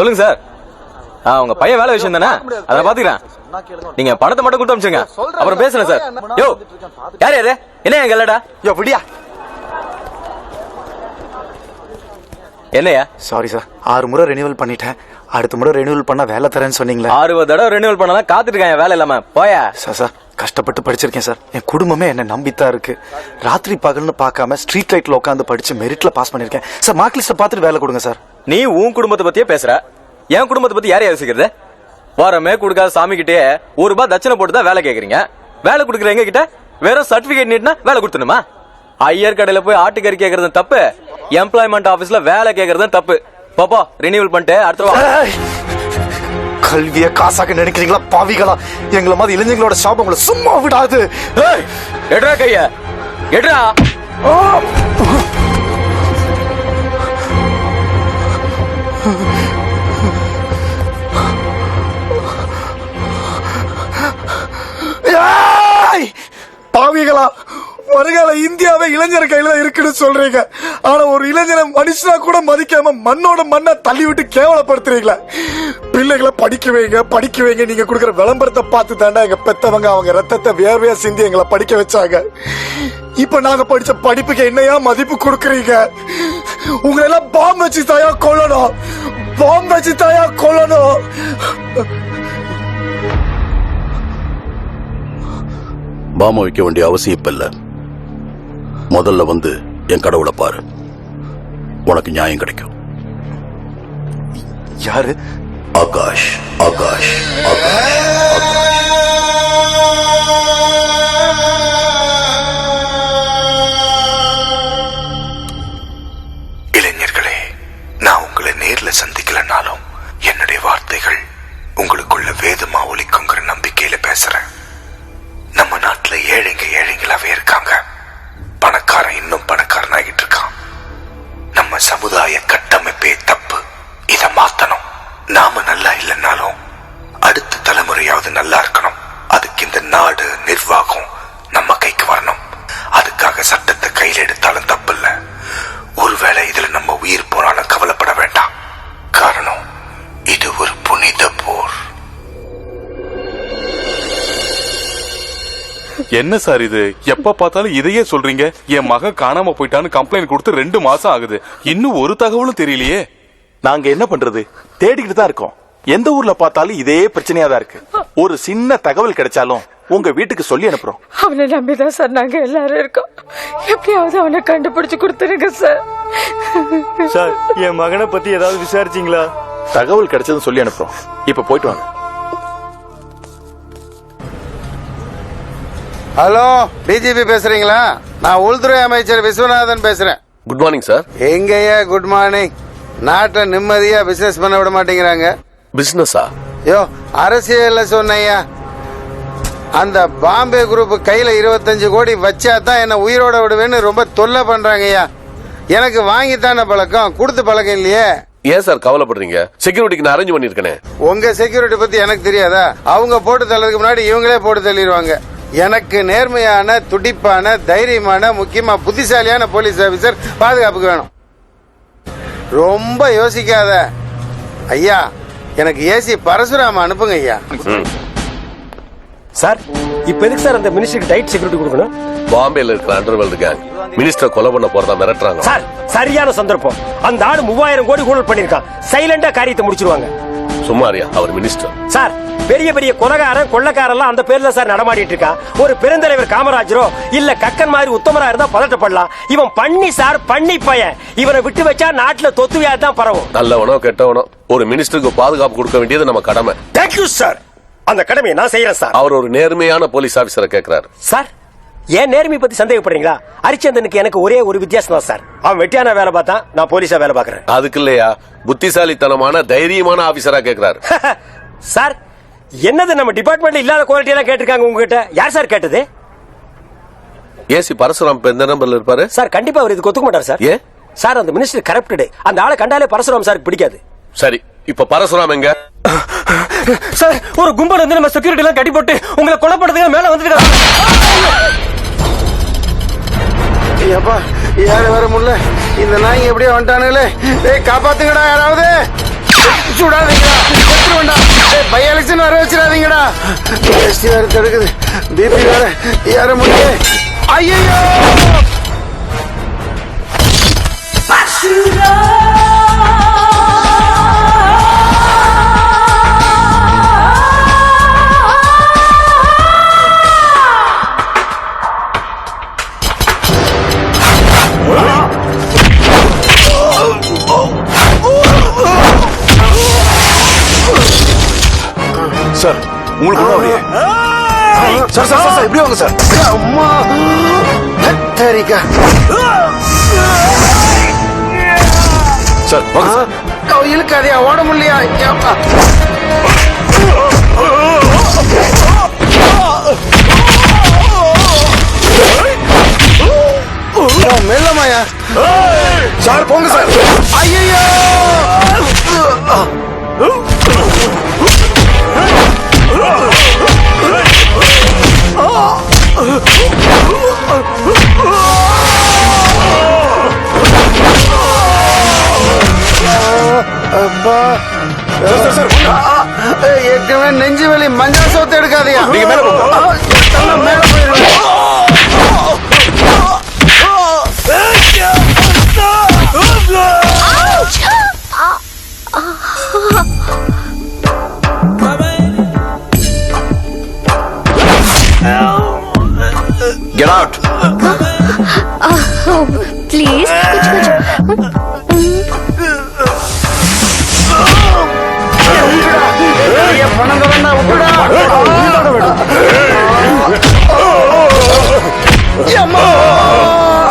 சொல்லுங்க சார். ஆ உங்க பையன் வேலை விஷயம் தானே? அதை பாத்துக்கிறேன். நீங்க பணத்தை மட்டும் கொடுத்து அமிச்சுங்க அப்புறம் பேசுறேன் சார். யோ யார் யாரு என்ன எங்க இல்லடா யோ விடியா. என்னையா? சாரி சார் ஆறு முறை ரெனியூவல் பண்ணிட்டேன். அடுத்த முறை ரெனியூவல் பண்ணா வேலை தரேன்னு சொன்னீங்களே? ஆறு தடவை ரெனியூவல் பண்ணலாம் காத்துட்டு இருக்கான் வேலை இல்லாம. போயா? சார் சார் கஷ்டப்பட்டு படிச்சிருக்கேன் சார் என் குடும்பமே என்ன நம்பித்தான் இருக்கு. ராத்திரி பகல்னு பார்க்காம ஸ்ட்ரீட் லைட்ல உட்காந்து படிச்சு மெரிட்ல பாஸ் பண்ணிருக்கேன். சார் மார்க் லிஸ்ட்டை பார்த்துட்டு வேலை கொடுங்க சார் நீ உன் குடும்பத்தை பத்தியே பேசுற. என் குடும்பத்தை பத்தி யாரையா யோசிக்கிறது வாரமே கொடுக்காத சாமி கிட்டே ஒரு ரூபாய் தட்சணை போட்டு தான் வேலை கேக்குறீங்க. வேலை கொடுக்குற எங்க கிட்ட வெறும் சர்டிபிகேட் நீட்னா வேலை கொடுத்துணுமா ஐயர் கடையில போய் ஆட்டுக்கறி கேக்குறது தப்பு. எம்ப்ளாய்மெண்ட் ஆபீஸ்ல வேலை கேக்குறது தப்பு. பாப்பா ரினியூவல் பண்ணிட்டு அடுத்த! கல்விய காசாக்க நினைக்கிறீங்களா பாவிகளா? எங்களை மாதிரி இளைஞங்களோட ஷாப் உங்களை சும்மா விடாது. எடுறா கைய. எடுறா. பாவிகளா வருகால இந்தியாவே இளைஞர் கையில தான் இருக்குன்னு சொல்றீங்க. ஆனா ஒரு இளைஞனை மனுஷனா கூட மதிக்காம மண்ணோட மண்ணை தள்ளி விட்டு கேவலப்படுத்துறீங்களா. பிள்ளைகளை படிக்க வைங்க படிக்க வைங்க. நீங்க கொடுக்குற விளம்பரத்தை பார்த்து தாண்டா எங்க பெத்தவங்க அவங்க ரத்தத்தை வேர்வையா சிந்தி எங்களை படிக்க வச்சாங்க. இப்ப நாங்க படிச்ச படிப்புக்கு என்னையா மதிப்பு கொடுக்குறீங்க? உங்களை எல்லாம் பாம்பு வச்சு தாயா கொல்லணும். பாம்பு வச்சு தாயா கொல்லணும். பாம வைக்க வேண்டிய அவசியம் இப்ப இல்ல. முதல்ல வந்து என் கடவுளை பாரு. உனக்கு நியாயம் கிடைக்கும். யாரு? ஆகாஷ் ஆகாஷ் ஆகாஷ். இளைஞர்களே நான் உங்களை நேர்ல சந்திக்கலனாலும் நாடு நிர்வாகம் நம்ம கைக்கு வரணும். அதுக்காக சட்டத்தை கையில் எடுத்தாலும் தப்பு இல்ல ஒருவேளை இதுல நம்ம உயிர் போனாலும் கவலைப்பட வேண்டாம். காரணம் இது ஒரு புனித போர். என்ன சார் இது? எப்ப பார்த்தாலும் இதையே சொல்றீங்க? என் மகன் காணாம போயிட்டான்னு கம்ப்ளைண்ட் கொடுத்து ரெண்டு மாசம் ஆகுது. இன்னும் ஒரு தகவலும் தெரியலையே. நாங்க என்ன பண்றது? தேடிக்கிட்டு தான் இருக்கோம். எந்த ஊர்ல பார்த்தாலும் இதே பிரச்சனையா தான் இருக்கு. ஒரு சின்ன தகவல் கிடைச்சாலும் உங்க வீட்டுக்கு சொல்லி அனுப்புறோம். அவனை நம்பிதான் சார் நாங்க எல்லாரும் இருக்கோம். எப்படியாவது அவனை கண்டுபிடிச்சு கொடுத்துருங்க சார். சார் என் மகனை பத்தி ஏதாவது விசாரிச்சீங்களா? தகவல் கிடைச்சதும் சொல்லி அனுப்புறோம். இப்ப போயிட்டு வாங்க. ஹலோ டிஜிபி பேசுறீங்களா? நான் உள்துறை அமைச்சர் விஸ்வநாதன் பேசுறேன். குட் மார்னிங் சார் எங்கய்யா குட் மார்னிங் நாட்டை நிம்மதியா பிசினஸ் பண்ண விட மாட்டேங்கிறாங்க. பிசினஸா யோ அரசியல்ல சொன்னையா அந்த பாம்பே குரூப் கையில இருபத்தஞ்சு கோடி வச்சா தான் என்ன உயிரோட விடுவேன்னு ரொம்ப தொல்லை பண்றாங்கய்யா எனக்கு வாங்கித்தானே பழக்கம் கொடுத்து பழக்கம் இல்லையே. ஏன் சார் கவலைப்படுறீங்க? செக்யூரிட்டிக்கு நான் அரேஞ்ச் பண்ணிருக்கேன் உங்க செக்யூரிட்டி பத்தி எனக்கு தெரியாதா? அவங்க போட்டு தள்ளதுக்கு முன்னாடி இவங்களே போட்டு தள்ளிடுவாங்க. எனக்கு நேர்மையான துடிப்பான தைரியமான முக்கியமா புத்திசாலியான போலீஸ் ஆபீசர் பாதுகாப்புக்கு வேணும். ரொம்ப யோசிக்காத. ஐயா எனக்கு ஏசி பரசுராம அனுப்புங்க ஐயா. சார் இப்ப எதுக்கு சார் அந்த மினிஸ்டருக்கு டைட் செக்யூரிட்டி கொடுக்கணும்? பாம்பேல இருக்கிற அண்டர்வேல்டு கேங் மினிஸ்டர் கொலை பண்ண போறதா மிரட்டுறாங்க. சார் சரியான சந்தர்ப்பம். அந்த ஆடு மூவாயிரம் கோடி ஊழல் பண்ணிருக்கான் சைலண்டா காரியத்தை முடிச்சிருவாங்க. சும்மாரியா அவர் மினிஸ்டர் சார் பெரிய பெரிய கொலகாரன் கொள்ளக்காரெல்லாம் அந்த பேர்ல சார் நடமாடிட்டு இருக்கான் ஒரு பெருந்தலைவர் காமராஜரோ இல்ல கக்கன் மாதிரி உத்தமரா இருந்தா பதட்டப்படலாம். இவன் பண்ணி சார் பண்ணி பையன். இவனை விட்டு வச்சா நாட்டுல தொத்து வியாதி தான் பரவும். நல்லவனோ கெட்டவனோ ஒரு மினிஸ்டருக்கு பாதுகாப்பு கொடுக்க வேண்டியது நம்ம கடமை. தேங்க்யூ சார் அந்த கடமையை நான் செய்யறேன் சார். அவர் ஒரு நேர்மையான போலீஸ் ஆபீசரை கேக்குறாரு. சார் ஏன் நேர்மை பத்தி சந்தேகப்படுறீங்களா? ஹரிச்சந்திரனுக்கு எனக்கு ஒரே ஒரு வித்தியாசம் தான் சார். அவன் வெட்டியான வேலை பார்த்தான் நான் போலீஸா வேலை பார்க்கறேன். அதுக்கு இல்லையா? புத்திசாலித்தனமான தைரியமான ஆபீசரா கேக்குறாரு. சார் என்னது நம்ம டிபார்ட்மெண்ட்ல இல்லாத குவாலிட்டி எல்லாம் கேட்டிருக்காங்க உங்ககிட்ட? யார் சார் கேட்டது? ஏசி பரசுராம் எந்த நம்பர்ல இருப்பாரு? சார் கண்டிப்பா அவர் இதுக்கு ஒத்துக்க மாட்டார் சார். ஏன்? சார் அந்த மினிஸ்டர் கரப்டடு அந்த ஆளை கண்டாலே பரசுராம் சாருக்கு பிடிக்காது. சரி இப்ப பரசுராம் எங்க? சார் ஒரு கும்பல் வந்து நம்ம செக்யூரிட்டி எல்லாம் கட்டி போட்டு உங்களை கொலை பண்றதுக்கு மேல வந்துட்டு ஐயப்பா யாரு வர முடியல இந்த நாய் எப்படியோ வந்துட்டானுங்களே. டேய் காப்பாத்துங்கடா யாராவது. சுடாதீங்கடா செத்துருவேன்டா பை எலெக்ஷன் வர வச்சிடாதீங்கடா. எஸ்டி வேற தடுக்குது. பிபி வேற யாரும் முடியல ஐயோ உங்களுக்கு ஒண்ணும் ஆகலையே? சார் சார் சார், இப்படி வாங்க சார் அம்மா சரிக்கா சார் வாங்க சார் இழுக்காதியா ஓட முடியலையா மெல்லமாயா சார் போங்க சார் ஐயோ ஏற்கனவே நெஞ்சு வலி மஞ்சள் சோத்து எடுக்காதயா? மேல போயிருங்க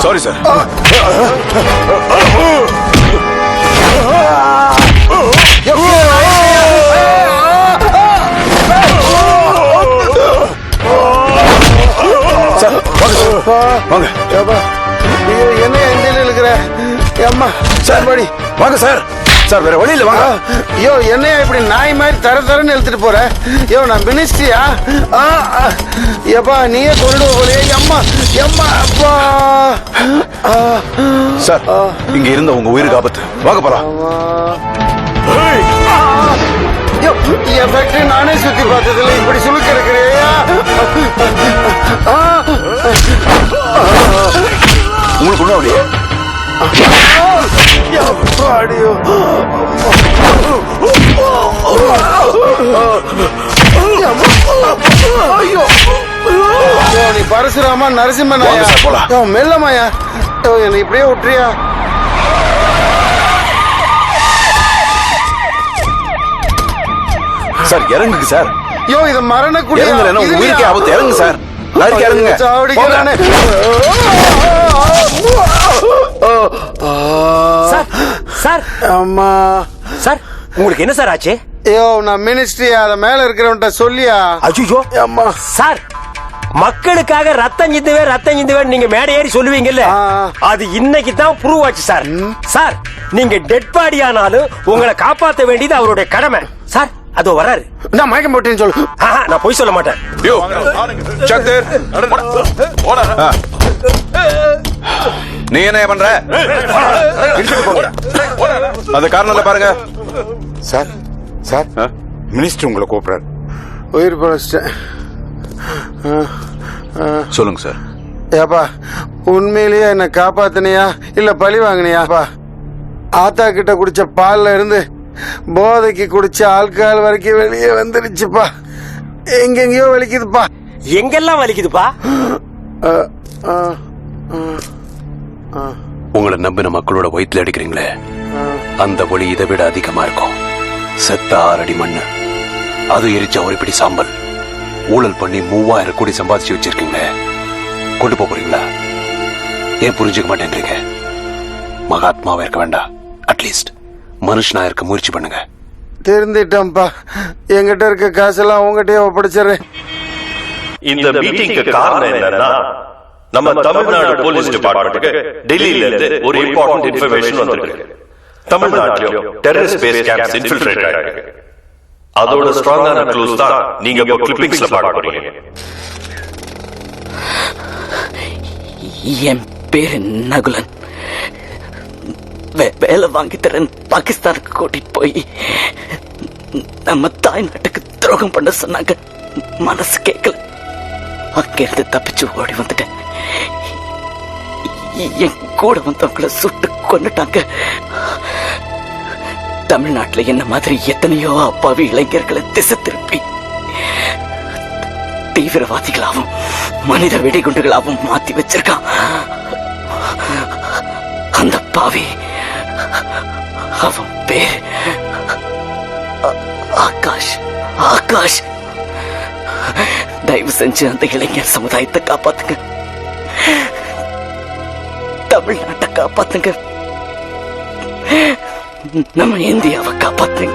சாரி சார் வாங்க என்ன எந்திரில் இருக்கிற அம்மா சார் படி வாங்க சார் சார் வேற வழி இல்ல வாங்க. ஐயோ என்னையா இப்படி நாய் மாதிரி தர தரன்னு இழுத்துட்டு போற? ஐயோ நான் மினிஸ்ட்ரியா? எப்பா நீயே கொண்டு போலியே அம்மா எம்மா அப்பா. சார் இங்க இருந்த உங்க உயிருக்கு ஆபத்து. வாங்க போலாம். என் ஃபேக்டரி நானே சுத்தி பார்த்ததில்ல. இப்படி சுழுக்க இருக்கிறேயா? அடியோ ஐயோ நீ பரசுராமா நரசிம்மன் வாங்க சார், போலாம். மெல்லமாயா என்னை இப்படியே விட்டுறியா சார் இறங்குங்க சார் ஐயோ இது மரண குடியா இறங்குறேன்னா உங்க உயிருக்கே ஆபத்து இறங்குங்க சார் லாரிக்கு இறங்குங்க சாவடிக்கிறானே சார் சார். அம்மா. சார் உங்களுக்கு என்ன சார் ஆச்சு? ஐயோ நான் மினிஸ்ட்ரி அத மேல இருக்கிறவன்ட்ட சொல்லியா? அஜிஜோ அம்மா. சார் மக்களுக்காக ரத்தம் சிந்துவே ரத்தம் சிந்துவே நீங்க மேடை ஏறி சொல்லுவீங்கல்ல. அது இன்னைக்கு தான் ப்ரூவ் ஆச்சு சார். சார் நீங்க டெட் பாடி ஆனாலும் உங்களை காப்பாத்த வேண்டியது அவருடைய கடமை. சார் அதோ வராரு நான் மயக்கம் போட்டேன்னு சொல்லு. நான் பொய் சொல்ல மாட்டேன். நீ என்ன பண்ற. அந்த காரணம்ல பாருங்க. சார் சார் ஆ? மினிஸ்டர் உங்களை கூப்பிடுறாரு. உயிர் பழச்சிட்டேன். சொல்லுங்க சார். ஏப்பா உண்மையிலேயே என்ன காப்பாத்தினியா? இல்ல பழி வாங்கினியாப்பா ஆத்தா கிட்ட குடிச்ச பால்ல இருந்து போதைக்கு குடிச்ச ஆல்கஹால் வரைக்கும் வெளியே வந்துருச்சுப்பா. எங்கெங்கயோ வலிக்குதுப்பா. எங்கெல்லாம் வலிக்குதுப்பா? ஆ, ஆ, ஆ, உங்களை நம்பின மக்களோட வயிற்றுல அடிக்கிறீங்களே? அந்த வழி இதை விட அதிகமா இருக்கும். செத்த ஆறடி மண்ணு. அது எரிச்ச ஒரு பிடி சாம்பல். ஊழல் பண்ணி மூவாயிரம் கோடி சம்பாதிச்சு வச்சிருக்கீங்களே? கொண்டு போக போறீங்களா? ஏன் புரிஞ்சுக்க மாட்டேன்றீங்க? மகாத்மாவா இருக்க வேண்டாம் அட்லீஸ்ட் மனுஷனா இருக்க முயற்சி பண்ணுங்க. திருந்திட்டேன்ப்பா. என்கிட்ட இருக்க காசெல்லாம் உங்ககிட்டயே ஒப்படைச்சிடுறேன். இந்த மீட்டிங்க்கு காரணம் என்னன்னா நம்ம தமிழ்நாடு போலீஸ் டிபார்ட்மெண்ட்டுக்கு டெல்லியில இருந்து ஒரு இம்பார்ட்டன்ட் இன்ஃபர்மேஷன் வந்திருக்கு. தமிழ்நாட்டிலும் டெரரிஸ்ட் பேஸ் கேம்ப்ஸ் இன்ஃபில்ட்ரேட் ஆயிருக்கு. அதோட ஸ்ட்ராங்கான க்ளூஸ் தான் நீங்க இப்போ கிளிப்பிங்ஸ்ல பார்க்க போறீங்க. என் பேரு நகுலன். வேலை வாங்கி தரேன். பாகிஸ்தானுக்கு கூட்டிட்டு போய். நம்ம தாய் நாட்டுக்கு துரோகம் பண்ண சொன்னாங்க. மனசு கேட்கல அங்கிருந்து தப்பிச்சு ஓடி வந்துட்டேன். என் கூட வந்தவங்கள சுட்டு கொன்னுட்டாங்க. தமிழ்நாட்டுல என்ன மாதிரி எத்தனையோ அப்பாவி இளைஞர்களை திசை திருப்பி தீவிரவாதிகளாவும் மனித வெடிகுண்டுகளாகவும் மாத்தி வச்சிருக்கான். அந்த பாவி அவன் பேர் ஆகாஷ் ஆகாஷ். தயவு செஞ்சு அந்த இளைஞர் சமுதாயத்தை காப்பாத்துங்க. தமிழ்நாட்டை காப்பாத்துங்க. நம்ம இந்தியாவை காப்பாத்துங்க.